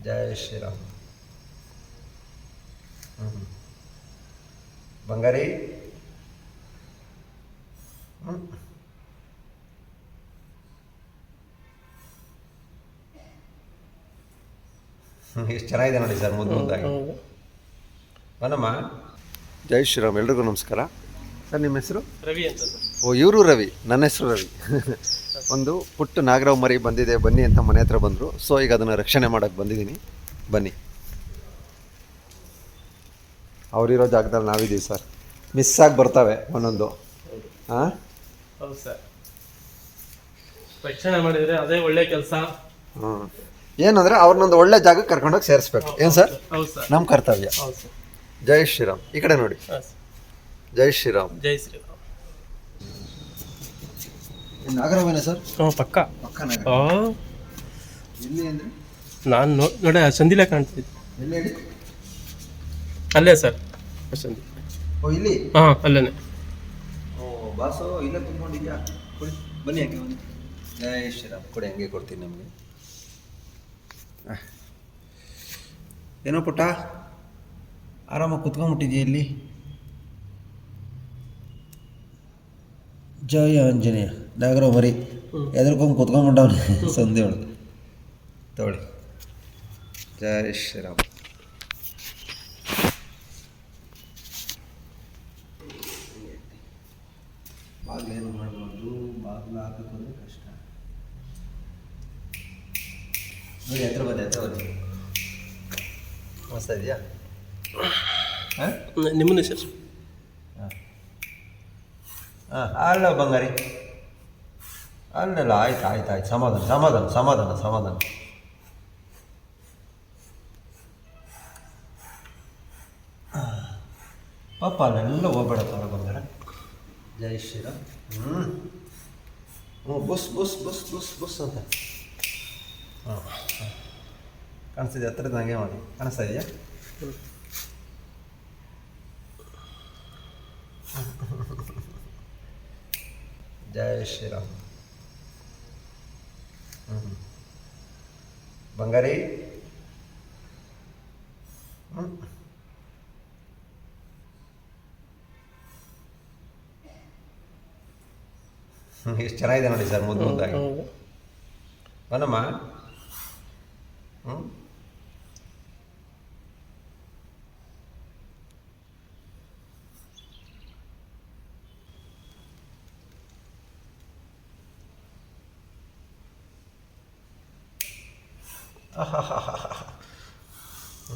ಜೈ ಶ್ರೀರಾಮ್ ಹ್ಞೂ ಬಂಗಾರಿ ಹ್ಞೂ ಎಷ್ಟು ಚೆನ್ನಾಗಿದೆ ನೋಡಿ ಸರ್ ಮುದ್ದು ಮುದ್ದಾಗಿ. ಬನ್ನಮ್ಮ? ಜೈ ಶ್ರೀರಾಮ್ ಎಲ್ರಿಗೂ ನಮಸ್ಕಾರ. ಸರ್ ನಿಮ್ಮ ಹೆಸರು? ರವಿ ಅಂತ ಸರ್. ಓ ಇವರು ರವಿ. ನನ್ನ ಹೆಸರು ರವಿ. ಒಂದು ಪುಟ್ಟ ನಾಗರಾವ್ ಮರಿ ಬಂದಿದೆ ಬನ್ನಿ ಅಂತ ಮನೆ ಹತ್ರ ಬಂದರು. ಸೊ ಈಗ ಅದನ್ನು ರಕ್ಷಣೆ ಮಾಡೋಕ್ಕೆ ಬಂದಿದ್ದೀನಿ. ಬನ್ನಿ. ಅವರಿರೋ ಜಾಗದಲ್ಲಿ ನಾವಿದ್ದೀವಿ ಸರ್. ಮಿಸ್ ಆಗಿ ಬರ್ತವೆ ಒಂದೊಂದು. ಹಾಂ ಹೌದು ಸರ್. ರಕ್ಷಣೆ ಮಾಡಿದರೆ ಅದೇ ಒಳ್ಳೆ ಕೆಲಸ. ಹ್ಞೂ ಏನಂದರೆ ಅವ್ರನ್ನೊಂದು ಒಳ್ಳೆ ಜಾಗಕ್ಕೆ ಕರ್ಕೊಂಡೋಗಿ ಸೇರಿಸ್ಬೇಕು. ಏನು ಸರ್? ಹೌದು ಸರ್. ನಮ್ಮ ಕರ್ತವ್ಯ. ಹೌದು ಸರ್. ಜೈ ಶ್ರೀರಾಮ್. ಈ ಕಡೆ ನೋಡಿ. ಜೈ ಶ್ರೀರಾಮ್. ಜೈ ಶ್ರೀರಾಮ್. ನಾಗರಾವೇನ ಸರ್? ಹ್ಞೂ ಪಕ್ಕ. ಪಕ್ಕ ಹಾಂ ಎಲ್ಲಿ ಅಂದರೆ? ನಾನು ನೋ ನೋಡಿ ಸಂದಿಲೆ ಕಾಣ್ತಿದ್ದೆ ಎಲ್ಲಿ ಹೇಳಿ? ಅಲ್ಲೇ ಸರ್. ಸಂದಿ ಓ ಇಲ್ಲಿ? ಹಾಂ ಅಲ್ಲೇನೆ. ಓ ಬಾಸು ಇಲ್ಲೇ ಕುತ್ಕೊಂಡಿದ್ಯಾ? ಕೊಡಿ ಬನ್ನಿ ಹಂಗೆ ಬನ್ನಿ. ಜಯ ಶ್ರೀರಾಮ್ ಕೊಡಿ ಹಂಗೆ ಕೊಡ್ತೀನಿ ನಿಮಗೆ. ಏನೋ ಪುಟ್ಟ? ಆರಾಮಾಗಿ ಕುತ್ಕೊಂಡ್ಬಿಟ್ಟಿದ್ಯಾ ಇಲ್ಲಿ? ಜಯ ಆಂಜನೇಯ. ನಾಗರ ಮರಿ ಎದ್ರಕೊಂಡು ಕುತ್ಕೊಂಡ್ಬಿಟ್ಟವನೆ. ಸಂಧಿ ಒಳಗೆ ತಗೊಳ್ಳಿ. ಜಯ ಶ್ರೀರಾಮ್. ಬಾಗಿಲೇನು ಮಾಡ್ಬೋದು ಬಾಗಿಲು ಹಾಕೋದ್ರೆ ಕಷ್ಟ. ನೋಡಿ ಹತ್ರ ಬನ್ನಿ ಹತ್ರ ಬನ್ನಿ. ಮಸ್ತ ಇದೆಯಾ? ಹಾಂ? ನಿಮ್ಮನ್ನ ಸರ್ ಹಾಂ. ಹಾಂ ಅಲ್ಲ ಬಂಗಾರಿ. ಅಲ್ಲಲ್ಲ ಆಯ್ತು ಆಯ್ತು ಆಯ್ತು. ಸಮಾಧಾನ ಸಮಾಧಾನ ಸಮಾಧಾನ ಸಮಾಧಾನ. ಪಾಪ ಅಲ್ಲೆಲ್ಲ ಹೋಗ್ಬೇಡ ತರ ಬಂಗಾರ. ಜೈ ಶ್ರೀರಾಮ್. ಹ್ಞೂ ಹ್ಞೂ ಬುಸ್ ಬುಸ್ ಬುಸ್ ಬುಸ್ ಬುಸ್ ಅಂತ. ಹಾಂ ಕಾಣಿಸ್ತಿದೆ ಹತ್ರದ ಹಾಗೆ ಮಾಡಿ. ಕಾಣಿಸ್ತಾ ಇದೆಯಾ? ಜೈ ಶ್ರೀರಾಮ್. ಬಂಗಾರಿ? ಎಷ್ಟು ಚೆನ್ನಾಗಿದೆ ನೋಡಿ ಸರ್ ಮುದ್ದು ಮುದ್ದಾಗಿ. ಬನ್ನಮ್ಮ. ಹ್ಞೂ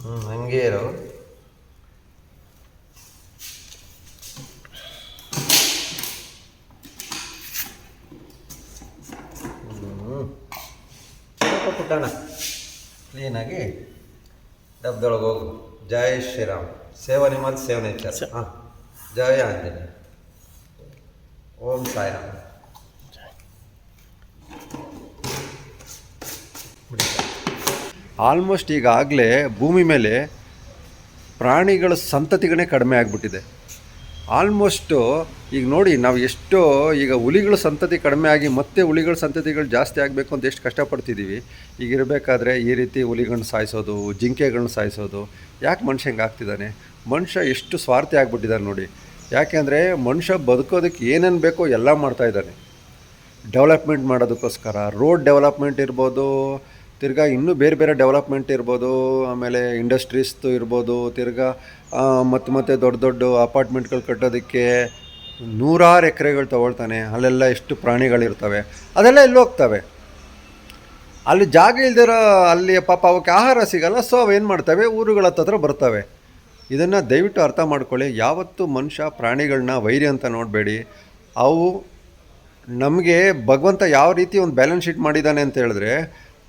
ಹ್ಞೂ ಹಂಗೆ ಇರು. ಪುಟ್ಟಣ ಕ್ಲೀನಾಗಿ ಡಬ್ದೊಳಗೆ ಹೋಗು. ಜೈ ಶ್ರೀರಾಮ್. ಸೇವನೆ ಮತ್ತು ಸೇವನೆ ನೇಚರ್ ಹಾಂ. ಜಯ ಆಂಜನೇಯ. ಓಂ ಸಾಯಿರಾಮ್. ಆಲ್ಮೋಸ್ಟ್ ಈಗಾಗಲೇ ಭೂಮಿ ಮೇಲೆ ಪ್ರಾಣಿಗಳ ಸಂತತಿಗಳೇ ಕಡಿಮೆ ಆಗಿಬಿಟ್ಟಿದೆ. ಆಲ್ಮೋಸ್ಟು ಈಗ ನೋಡಿ ನಾವು ಎಷ್ಟೋ ಈಗ ಹುಲಿಗಳ ಸಂತತಿ ಕಡಿಮೆ ಆಗಿ ಮತ್ತೆ ಹುಲಿಗಳ ಸಂತತಿಗಳು ಜಾಸ್ತಿ ಆಗಬೇಕು ಅಂತ ಎಷ್ಟು ಕಷ್ಟಪಡ್ತಿದ್ದೀವಿ. ಈಗ ಇರಬೇಕಾದ್ರೆ ಈ ರೀತಿ ಹುಲಿಗಳನ್ನ ಸಾಯಿಸೋದು, ಜಿಂಕೆಗಳನ್ನ ಸಾಯಿಸೋದು, ಯಾಕೆ ಮನುಷ್ಯ ಹಿಂಗೆ ಆಗ್ತಿದ್ದಾನೆ? ಮನುಷ್ಯ ಎಷ್ಟು ಸ್ವಾರ್ಥಿ ಆಗಿಬಿಟ್ಟಿದ್ದಾನೆ ನೋಡಿ. ಯಾಕೆಂದರೆ ಮನುಷ್ಯ ಬದುಕೋದಕ್ಕೆ ಏನೇನು ಬೇಕೋ ಎಲ್ಲ ಮಾಡ್ತಾಯಿದ್ದಾನೆ ಡೆವಲಪ್ಮೆಂಟ್ ಮಾಡೋದಕ್ಕೋಸ್ಕರ, ರೋಡ್ ಡೆವಲಪ್ಮೆಂಟ್ ಇರ್ಬೋದು ತಿರ್ಗಾ ಇನ್ನೂ ಬೇರೆ ಬೇರೆ ಡೆವಲಪ್ಮೆಂಟ್ ಇರ್ಬೋದು, ಆಮೇಲೆ ಇಂಡಸ್ಟ್ರೀಸ್ದು ಇರ್ಬೋದು, ತಿರ್ಗಾ ಮತ್ತು ಮತ್ತೆ ದೊಡ್ಡ ದೊಡ್ಡ ಅಪಾರ್ಟ್ಮೆಂಟ್ಗಳು ಕಟ್ಟೋದಕ್ಕೆ ನೂರಾರು ಎಕರೆಗಳು ತಗೊಳ್ತಾನೆ, ಅಲ್ಲೆಲ್ಲ ಎಷ್ಟು ಪ್ರಾಣಿಗಳಿರ್ತವೆ, ಅದೆಲ್ಲ ಎಲ್ಲಿ ಹೋಗ್ತವೆ? ಅಲ್ಲಿ ಜಾಗ ಇಲ್ದಿರೋ ಅಲ್ಲಿ ಪಾಪ ಅವಕ್ಕೆ ಆಹಾರ ಸಿಗಲ್ಲ ಸೊ ಏನು ಮಾಡ್ತವೆ? ಊರುಗಳ ಹತ್ರ ಬರ್ತವೆ. ಇದನ್ನು ದಯವಿಟ್ಟು ಅರ್ಥ ಮಾಡ್ಕೊಳ್ಳಿ, ಯಾವತ್ತೂ ಮನುಷ್ಯ ಪ್ರಾಣಿಗಳನ್ನ ವೈರಿ ಅಂತ ನೋಡಬೇಡಿ. ಅವು ನಮಗೆ ಭಗವಂತ ಯಾವ ರೀತಿ ಒಂದು ಬ್ಯಾಲೆನ್ಸ್ ಶೀಟ್ ಮಾಡಿದ್ದಾನೆ ಅಂತ ಹೇಳಿದ್ರೆ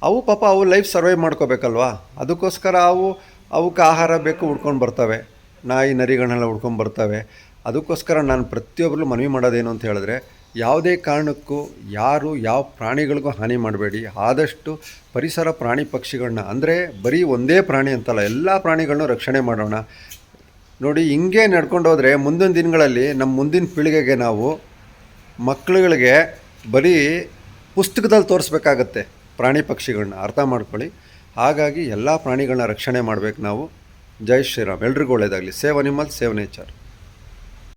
ಅವು ಪಾಪ ಅವು ಲೈಫ್ ಸರ್ವೈವ್ ಮಾಡ್ಕೋಬೇಕಲ್ವಾ? ಅದಕ್ಕೋಸ್ಕರ ಅವು, ಅವಕ್ಕೆ ಆಹಾರ ಬೇಕು ಹುಡ್ಕೊಂಡು ಬರ್ತವೆ. ನಾಯಿ ನರಿಗಳನ್ನೆಲ್ಲ ಹುಡ್ಕೊಂಡು ಬರ್ತವೆ. ಅದಕ್ಕೋಸ್ಕರ ನಾನು ಪ್ರತಿಯೊಬ್ಬರು ಮನವಿ ಮಾಡೋದೇನು ಅಂತ ಹೇಳಿದ್ರೆ, ಯಾವುದೇ ಕಾರಣಕ್ಕೂ ಯಾರು ಯಾವ ಪ್ರಾಣಿಗಳಿಗೂ ಹಾನಿ ಮಾಡಬೇಡಿ. ಆದಷ್ಟು ಪರಿಸರ ಪ್ರಾಣಿ ಪಕ್ಷಿಗಳನ್ನ ಅಂದರೆ ಬರೀ ಒಂದೇ ಪ್ರಾಣಿ ಅಂತಲ್ಲ, ಎಲ್ಲ ಪ್ರಾಣಿಗಳನ್ನೂ ರಕ್ಷಣೆ ಮಾಡೋಣ. ನೋಡಿ, ಹಿಂಗೆ ನಡ್ಕೊಂಡು ಹೋದರೆ ಮುಂದಿನ ದಿನಗಳಲ್ಲಿ ನಮ್ಮ ಮುಂದಿನ ಪೀಳಿಗೆಗೆ ನಾವು ಮಕ್ಕಳುಗಳಿಗೆ ಬರೀ ಪುಸ್ತಕದಲ್ಲಿ ತೋರಿಸ್ಬೇಕಾಗತ್ತೆ. ಪ್ರಾಣಿ ಪಕ್ಷಿಗಳನ್ನ ಅರ್ಥ ಮಾಡ್ಕೊಳ್ಳಿ. ಹಾಗಾಗಿ ಎಲ್ಲ ಪ್ರಾಣಿಗಳನ್ನ ರಕ್ಷಣೆ ಮಾಡಬೇಕು ನಾವು. ಜೈ ಶ್ರೀರಾಮ್. ಎಲ್ರಿಗೂ ಒಳ್ಳೆಯದಾಗಲಿ ಸೇವ್ ಅನಿಮಲ್ ಸೇವ್ ನೇಚರ್.